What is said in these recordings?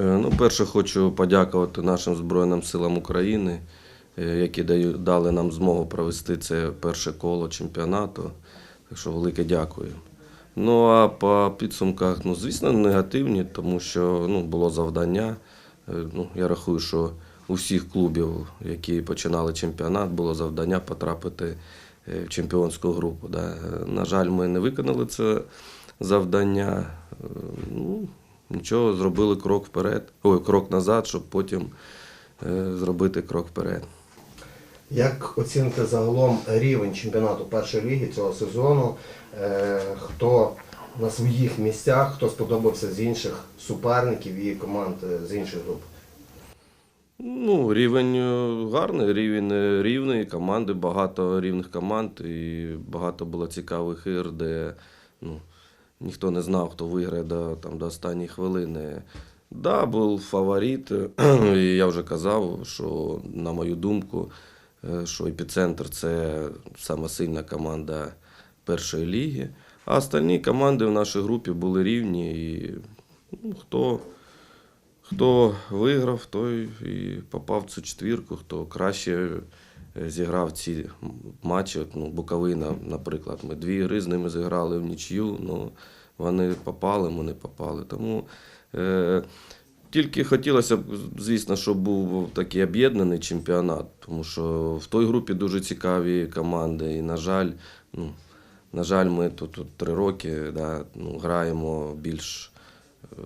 Е, Ну, перше, хочу подякувати нашим Збройним силам України, е, які дали нам змогу провести це перше коло чемпіонату. Так що велике дякую. Ну а по підсумках, ну, звісно, негативні, тому що ну, було завдання. Е, Ну, я рахую, що у всіх клубів, які починали чемпіонат, було завдання потрапити в чемпіонську групу. Да. На жаль, ми не виконали це завдання. Ну, нічого, зробили крок вперед, ой, крок назад, щоб потім е, зробити крок вперед. Як оцінити загалом рівень чемпіонату першої ліги цього сезону? Е, Хто на своїх місцях, хто сподобався з інших суперників і команд е, з інших груп? Ну, рівень гарний, рівень рівний, команди, багато рівних команд і багато було цікавих ігор, де ну, ніхто не знав, хто виграє до, там, до останньої хвилини. Да, був фаворит, і я вже казав, що, на мою думку, е, що епіцентр це сама сильна команда першої ліги. А остальні команди в нашій групі були рівні. І ну, хто, Хто виграв, той і попав в цю четвірку, хто краще зіграв ці матчі. Ну, Буковина, наприклад, ми дві гри з ними зіграли в нічию, ну вони попали, ми не попали. Тому е, тільки хотілося б, звісно, щоб був такий об'єднаний чемпіонат, тому що в той групі дуже цікаві команди. І, на жаль, ну, на жаль, ми тут, тут три роки да, ну, граємо більш е,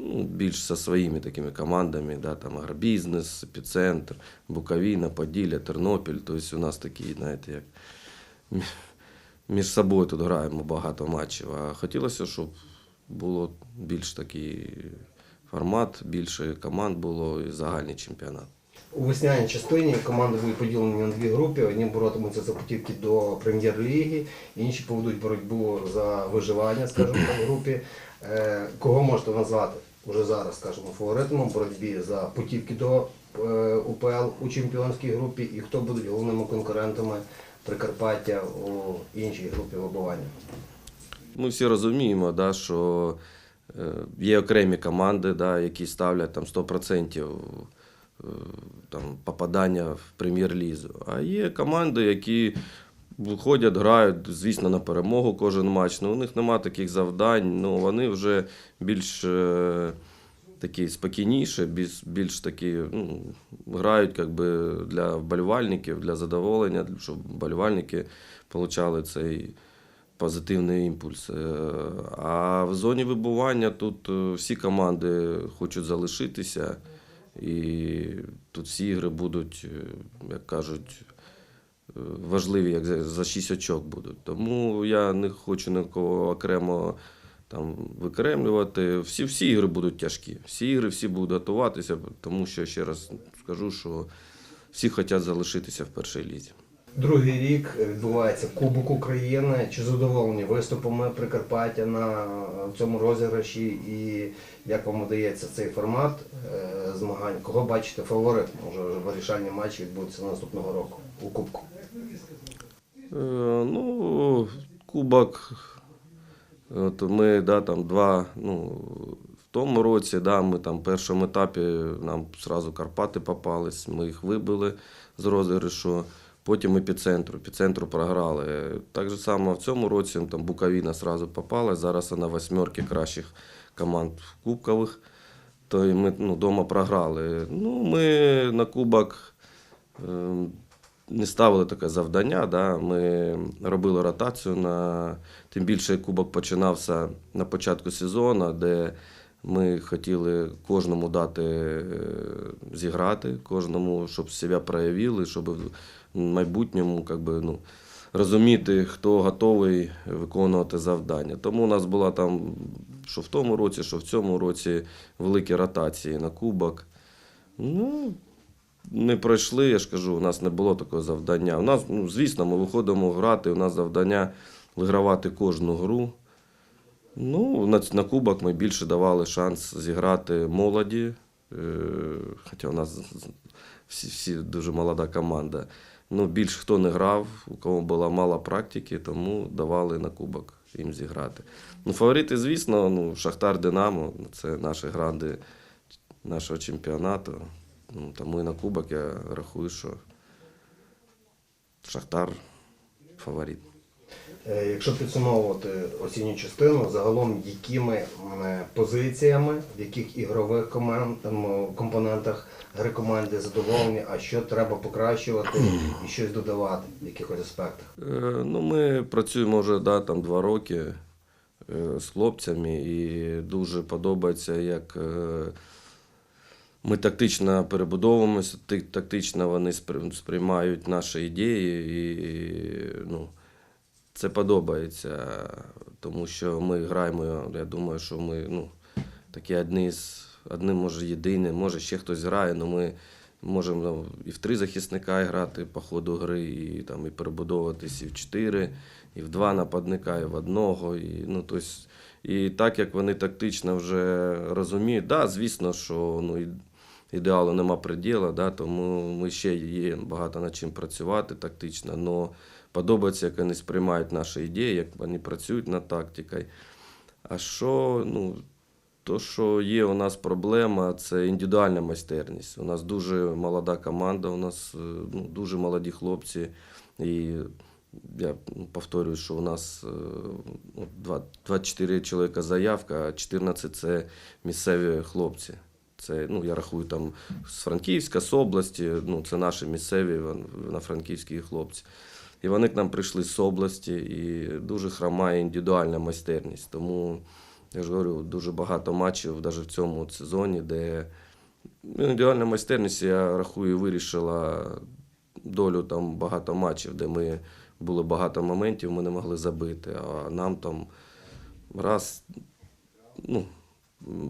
ну, більш зі своїми такими командами, да, там агробізнес, епіцентр, Буковина, Поділля, Тернопіль. Тобто у нас такі, знаєте, як між собою тут граємо багато матчів. А хотілося, щоб було більш такий формат, більше команд було і загальний чемпіонат. У весняній частині команди будуть поділені на дві групи. Одні боротимуться за путівки до прем'єр-ліги, інші поведуть боротьбу за виживання, скажімо в групі. Е, Кого можете назвати вже зараз, скажімо, фаворитом у боротьбі за путівки до е, УПЛ у чемпіонській групі і хто будуть головними конкурентами Прикарпаття у іншій групі вибування? Ми всі розуміємо, да, що е, є окремі команди, да, які ставлять там 100% е, там, попадання в прем'єр-лізу. А є команди, які виходять, грають, звісно, на перемогу кожен матч. Ну, у них немає таких завдань, ну, вони вже більш е, такі спокійніші, більш, більш такі, ну, грають як би, для вболівальників, для задоволення, щоб вболівальники отримали цей позитивний імпульс. Е, А в зоні вибування тут е, всі команди хочуть залишитися, і тут всі ігри будуть, е, як кажуть, важливі, як за- 6 очок будуть. Тому я не хочу нікого окремо там викремлювати. Всі, всі ігри будуть тяжкі. Всі ігри всі будуть готуватися, тому що ще раз скажу, що всі хочуть залишитися в першій лізі. Другий рік відбувається Кубок України. Чи задоволені виступами Прикарпаття на цьому розіграші? І як вам удається цей формат е, змагань? Кого бачите фаворитом? Може вирішальні матчі відбудуться наступного року у Кубку. Е, Ну, кубок. От ми да, там два, ну, в тому році, да, ми там в першому етапі нам зразу Карпати попались, ми їх вибили з розіграшу, потім епіцентру. Епіцентру програли. Так же само в цьому році ну, там Буковина зразу попалась, зараз вона восьмерки кращих команд кубкових. То і ми ну, вдома програли. Ну, ми на кубок. Не ставили таке завдання. Да? Ми робили ротацію на тим більше кубок починався на початку сезону, де ми хотіли кожному дати е, зіграти, кожному, щоб себе проявили, щоб в майбутньому как би, ну, розуміти, хто готовий виконувати завдання. Тому у нас була там, що в тому році, що в цьому році великі ротації на кубок. Ну, не пройшли, я ж кажу, у нас не було такого завдання. У нас, ну, звісно, ми виходимо грати, у нас завдання вигравати кожну гру. Ну, на, на кубок ми більше давали шанс зіграти молоді. Е, хоча у нас всі, всі дуже молода команда. Ну, більш хто не грав, у кого була мало практики, тому давали на кубок їм зіграти. Ну, фаворити, звісно, ну, Шахтар Динамо це наші гранди нашого чемпіонату. Ну, тому і на кубок я рахую, що Шахтар фаворит. Е, Якщо підсумовувати осінню частину, загалом якими позиціями, в яких ігрових команд, е, компонентах гри команди задоволені, а що треба покращувати і щось додавати в якихось аспектах? Е, Ну, ми працюємо вже да, там, два роки е, з хлопцями, і дуже подобається, як е, ми тактично перебудовуємося, тактично вони сприймають наші ідеї, і ну, це подобається, тому що ми граємо, я думаю, що ми ну, такі одні з одним, може, єдині, може ще хтось грає, але ми можемо ну, і в три захисника грати по ходу гри, і, там, і перебудовуватись і в чотири, і в два нападника, і в одного. І, ну, тобто, і так як вони тактично вже розуміють, да, звісно, що ну, ідеалу нема приділу, да, тому ми ще є багато над чим працювати тактично, але подобається, як вони сприймають наші ідеї, як вони працюють над тактикою. А що, ну, то, що є у нас проблема, це індивідуальна майстерність. У нас дуже молода команда, у нас е, ну, дуже молоді хлопці. І я повторюю, що у нас е, ну, 24 чоловіка заявка, а 14 це місцеві хлопці. Це, ну, я рахую там з Франківська, з області, ну, це наші місцеві на франківські хлопці. І вони к нам прийшли з області, і дуже хромає індивідуальна майстерність. Тому я ж говорю, дуже багато матчів навіть в цьому сезоні, де індивідуальна майстерність, я рахую, вирішила долю там багато матчів, де ми було багато моментів, ми не могли забити. А нам там раз, ну,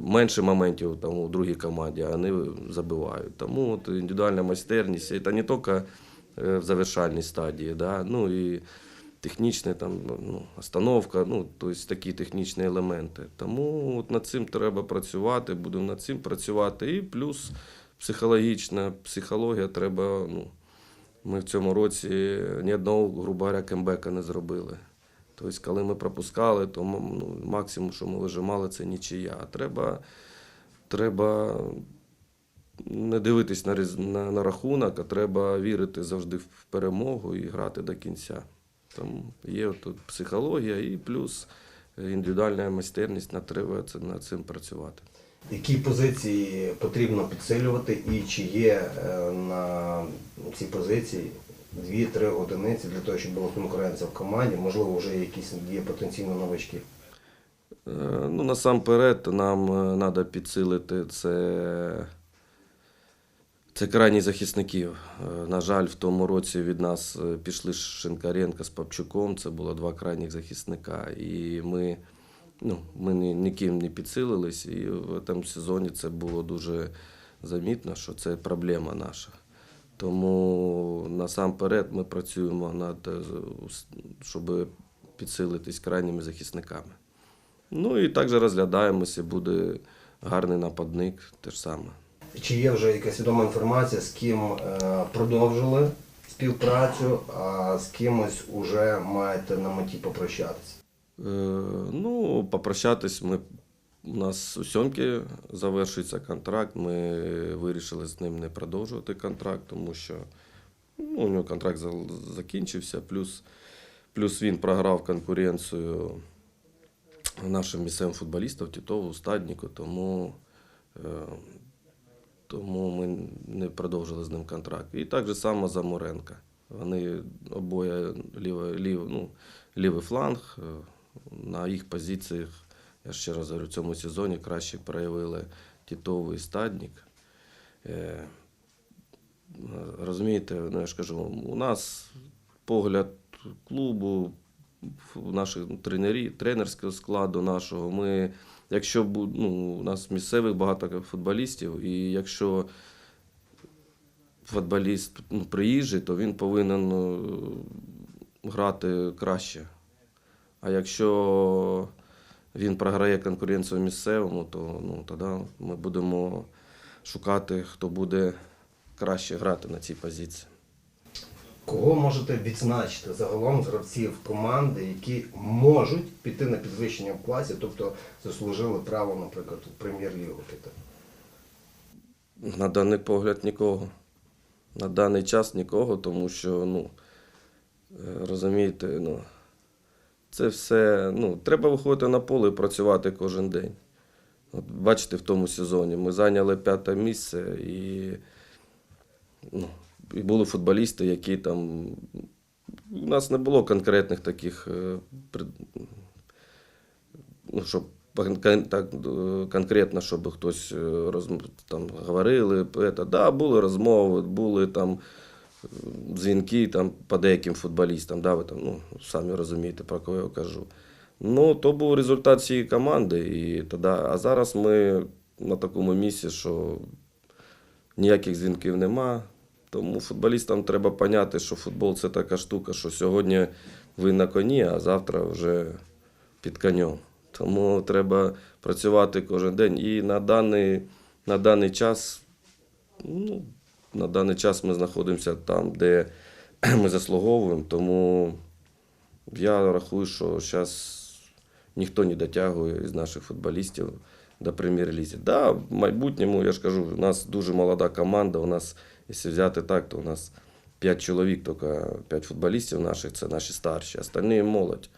менше моментів там, у другій команді, а вони забивають. Тому от індивідуальна майстерність, це не тільки е, в завершальній стадії, да, ну і технічна там, ну, остановка, ну, тобто такі технічні елементи. Тому от над цим треба працювати, будемо над цим працювати. І плюс психологічна психологія треба. Ну, ми в цьому році ні одного, грубо говоря, кембека не зробили. Тобто, коли ми пропускали, то ну, максимум, що ми вижимали, це нічия. Треба, треба не дивитись на, на, на рахунок, а треба вірити завжди в перемогу і грати до кінця. Там є тут психологія і плюс індивідуальна майстерність, над треба над цим працювати. Які позиції потрібно підсилювати і чи є е, на цій позиції дві-три одиниці для того, щоб була конкуренція в команді, можливо, вже якісь є потенційно новички. Е, Ну, насамперед, нам треба підсилити це, це крайні захисників. Е, На жаль, в тому році від нас е, пішли Шинкаренко з Папчуком, це було два крайніх захисника. І ми, ну, ми ні, ніким не підсилились, і в цьому сезоні це було дуже замітно, що це проблема наша. Тому насамперед ми працюємо над, е, щоб підсилитись крайніми захисниками. Ну і також розглядаємося, буде гарний нападник, те ж саме. Чи є вже якась відома інформація, з ким е, продовжили співпрацю, а з кимось уже маєте на меті попрощатися? Е, ну, попрощатись ми. У нас у сьомки завершується контракт. Ми вирішили з ним не продовжувати контракт, тому що ну, у нього контракт закінчився. Плюс, плюс він програв конкуренцію нашим місцевим футболістам Тітову, Стадніку, тому, е, тому ми не продовжили з ним контракт. І так же само за Моренка. Вони обоє лівий, лів, ну, лівий фланг. е, На їх позиціях, я ще раз говорю, в цьому сезоні краще проявили Тітовий і Стаднік. Е, Розумієте, ну я ж кажу, у нас погляд клубу, наших тренерів, тренерського складу нашого. Ми, якщо ну, у нас місцевих багато футболістів, і якщо футболіст ну, приїжджий, то він повинен е, грати краще. А якщо він програє конкуренцію місцевому, то ну, тоді ми будемо шукати, хто буде краще грати на цій позиції. Кого можете відзначити загалом з гравців команди, які можуть піти на підвищення в класі, тобто заслужили право, наприклад, у прем'єр-лігу піти? На даний погляд нікого. На даний час нікого, тому що, ну, е, розумієте, ну, це все. Ну, треба виходити на поле і працювати кожен день. От бачите, в тому сезоні ми зайняли п'яте місце і, ну, і були футболісти, які там. У нас не було конкретних таких, е, ну, щоб так е, конкретно, щоб хтось е, розм... там говорили. Это, да, були розмови, були там дзвінки там, по деяким футболістам. Да, ви там, ну, самі розумієте, про кого я кажу. Ну, то був результат цієї команди. І тоді, а зараз ми на такому місці, що ніяких дзвінків нема. Тому футболістам треба поняти, що футбол це така штука, що сьогодні ви на коні, а завтра вже під конем. Тому треба працювати кожен день. І на даний, на даний час, ну, на даний час ми знаходимося там, де ми заслуговуємо. Тому я рахую, що зараз ніхто не дотягує з наших футболістів до прем'єр-лізі. Да, в майбутньому, я ж кажу, у нас дуже молода команда. У нас, якщо взяти так, то у нас 5 чоловік, тільки 5 футболістів наших, це наші старші, остальні молодь.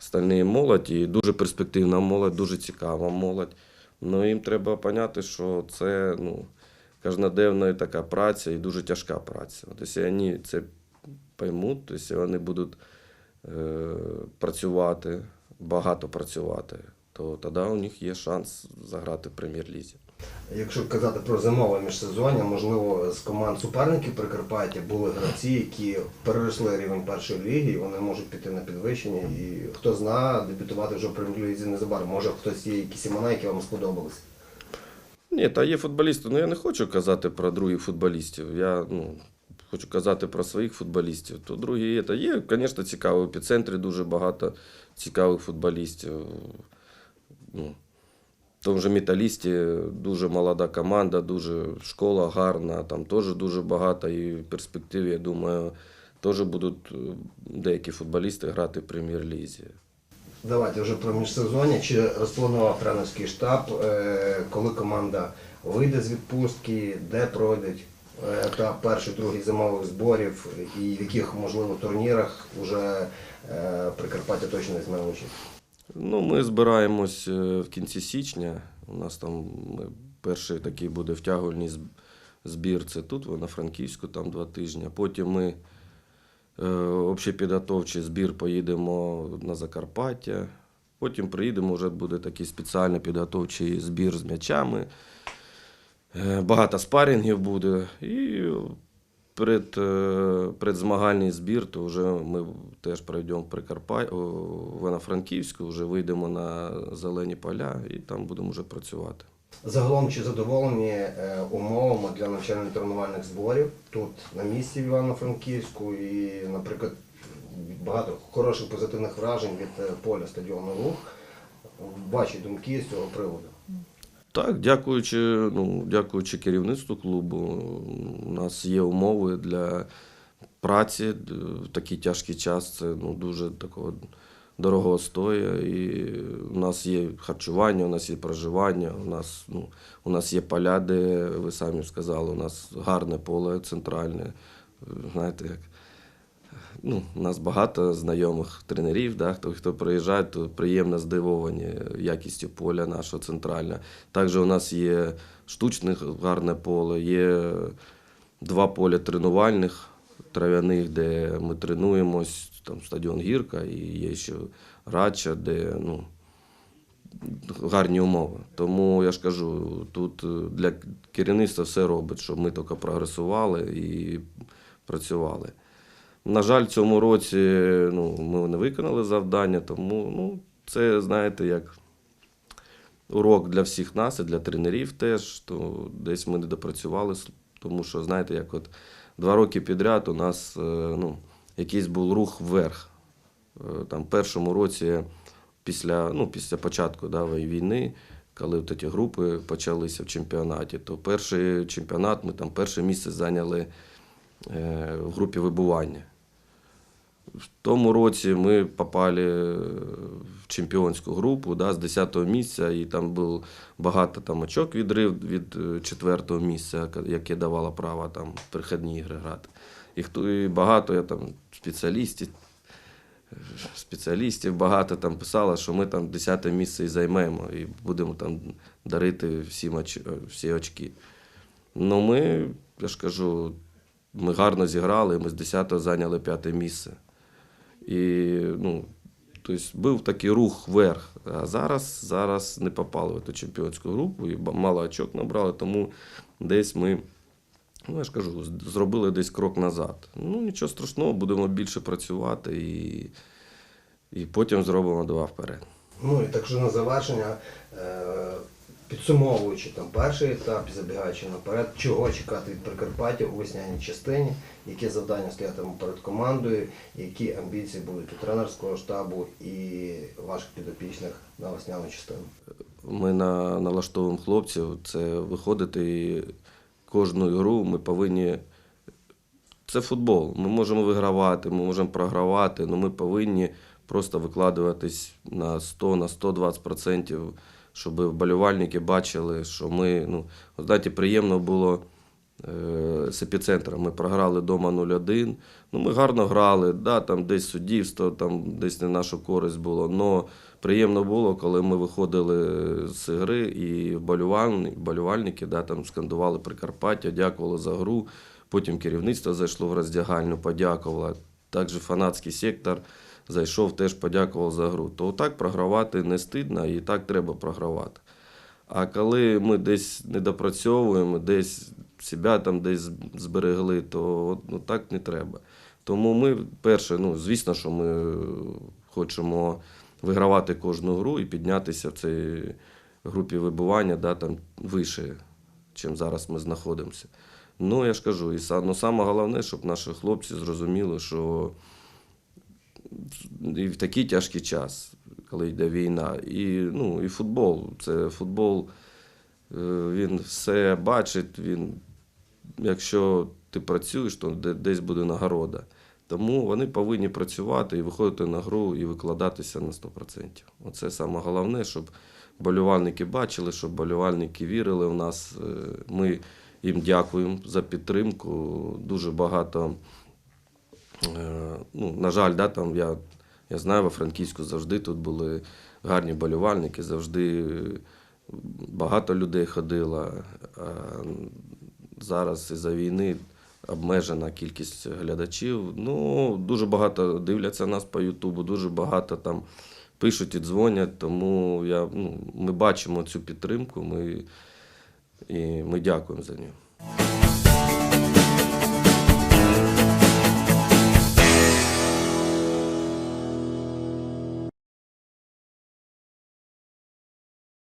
Остальні молодь і дуже перспективна молодь, дуже цікава молодь. Ну їм треба поняти, що це ну, кожноденна така праця і дуже тяжка праця. Якщо вони це поймуть, то вони будуть е, працювати, багато працювати, то тоді у них є шанс заграти в прем'єр-лізі. Якщо казати про зимове міжсезоння, можливо, з команд суперників Прикарпаття були гравці, які переросли рівень першої ліги, вони можуть піти на підвищення. І хто знає, дебютувати вже в прем'єр-лізі незабаром. Може хтось є якісь імена, які вам сподобались. Ні, та є футболісти. Ну я не хочу казати про других футболістів. Я ну, хочу казати про своїх футболістів. То другі є. Та є, звісно, цікаво. В епіцентрі дуже багато цікавих футболістів. Ну, в тому же металісті дуже молода команда, дуже школа гарна, там теж дуже багато. І в перспективі, я думаю, теж будуть е, деякі футболісти грати в прем'єр-лізі. Давайте вже про міжсезоння. Чи розпланував тренерський штаб, е, коли команда вийде з відпустки, де пройдуть етап перший, другий зимових зборів і в яких, можливо, турнірах вже е, Прикарпаття точно не візьме? Ну, ми збираємось е, в кінці січня. У нас там перший такий буде втягувальний збір. Це тут, в Івано-Франківську, там два тижні. Потім ми общепідготовчий збір поїдемо на Закарпаття. Потім приїдемо, вже буде такий спеціальний підготовчий збір з м'ячами. Е, Багато спарінгів буде. І перед, е, предзмагальний збір, то вже ми теж пройдемо в Прикарпаття, Івано-Франківську, вже вийдемо на зелені поля і там будемо вже працювати. Загалом чи задоволені е, умовами для навчально-тренувальних зборів тут на місці в Івано-Франківську і, наприклад, багато хороших позитивних вражень від е, поля стадіону рух. Ваші думки з цього приводу? Так, дякуючи, ну, дякуючи керівництву клубу, у нас є умови для праці в такий тяжкий час. Це ну, дуже такого дорогого стоя. І у нас є харчування, у нас є проживання, у нас, ну, у нас є поля, де ви самі сказали, у нас гарне поле центральне. Знаєте, як ну, у нас багато знайомих тренерів, да, хто, хто приїжджає, то приємно здивовані якістю поля нашого центрального. Також у нас є штучне гарне поле, є два поля тренувальних трав'яних, де ми тренуємось, там стадіон Гірка, і є ще Радча, де ну, гарні умови. Тому я ж кажу, тут е, для керівництва все робить, щоб ми тільки прогресували і працювали. На жаль, цьому році ну, ми не виконали завдання, тому ну, це, знаєте, як урок для всіх нас і для тренерів теж, то десь ми не допрацювали, тому що, знаєте, як от два роки підряд у нас е, ну, якийсь був рух вверх. Е, Там, в першому році, після, ну, після початку да, війни, коли от ці групи почалися в чемпіонаті, то перший чемпіонат ми там перше місце зайняли е, в групі вибування. В тому році ми попали в чемпіонську групу да, з 10-го місця, і там був багато там очок відрив від е, четвертого місця, яке давало право там в перехідні ігри грати. Хто, і багато я там спеціалістів, спеціалістів багато там писало, що ми там 10 місце і займемо, і будемо там дарити всім оч, всі очки. Ну, ми, я ж кажу, ми гарно зіграли, ми з 10-го зайняли п'яте місце. І, ну, тобто був такий рух вверх. А зараз, зараз не попали в цю чемпіонську групу і мало очок набрали, тому десь ми, ну я ж кажу, зробили десь крок назад. Ну, нічого страшного, будемо більше працювати і, і потім зробимо два вперед. Ну і так що на завершення, е, підсумовуючи там перший етап, забігаючи наперед, чого чекати від Прикарпаття у весняній частині, які завдання стоятимуть перед командою, які амбіції будуть у тренерського штабу і ваших підопічних на весняну частину. Ми на, налаштовуємо хлопців, це виходити і кожну гру ми повинні. Це футбол. Ми можемо вигравати, ми можемо програвати, але ми повинні просто викладуватись на 100, на 120%, щоб вболівальники бачили, що ми. Ну, знаєте, приємно було е, з епіцентром. Ми програли вдома 0-1. Ну, ми гарно грали, да, там десь суддівство, там десь не нашу користь було. Но приємно було, коли ми виходили з гри і вболівальники да, там скандували Прикарпаття, дякували за гру. Потім керівництво зайшло в роздягальню, подякувало. Також фанатський сектор зайшов, теж подякував за гру. То так програвати не стидно і так треба програвати. А коли ми десь не допрацьовуємо, десь себе там десь зберегли, то ну, так не треба. Тому ми, перше, ну, звісно, що ми хочемо вигравати кожну гру і піднятися в цій групі вибування да, там, вище, чим зараз ми знаходимося. Ну, я ж кажу, і ну, саме головне, щоб наші хлопці зрозуміли, що і в такий тяжкий час, коли йде війна, і, ну, і футбол. Це футбол, е, він все бачить, він, якщо ти працюєш, то десь буде нагорода. Тому вони повинні працювати і виходити на гру і викладатися на 100%. Оце саме головне, щоб болівальники бачили, щоб болівальники вірили в нас. Е, Ми їм дякуємо за підтримку. Дуже багато. Е, Ну, на жаль, да, там я, я знаю, во Франківську завжди тут були гарні болівальники, завжди багато людей ходило. А зараз із-за війни обмежена кількість глядачів. Ну, дуже багато дивляться нас по Ютубу, дуже багато там пишуть і дзвонять, тому я, ну, ми бачимо цю підтримку ми, і ми дякуємо за нього.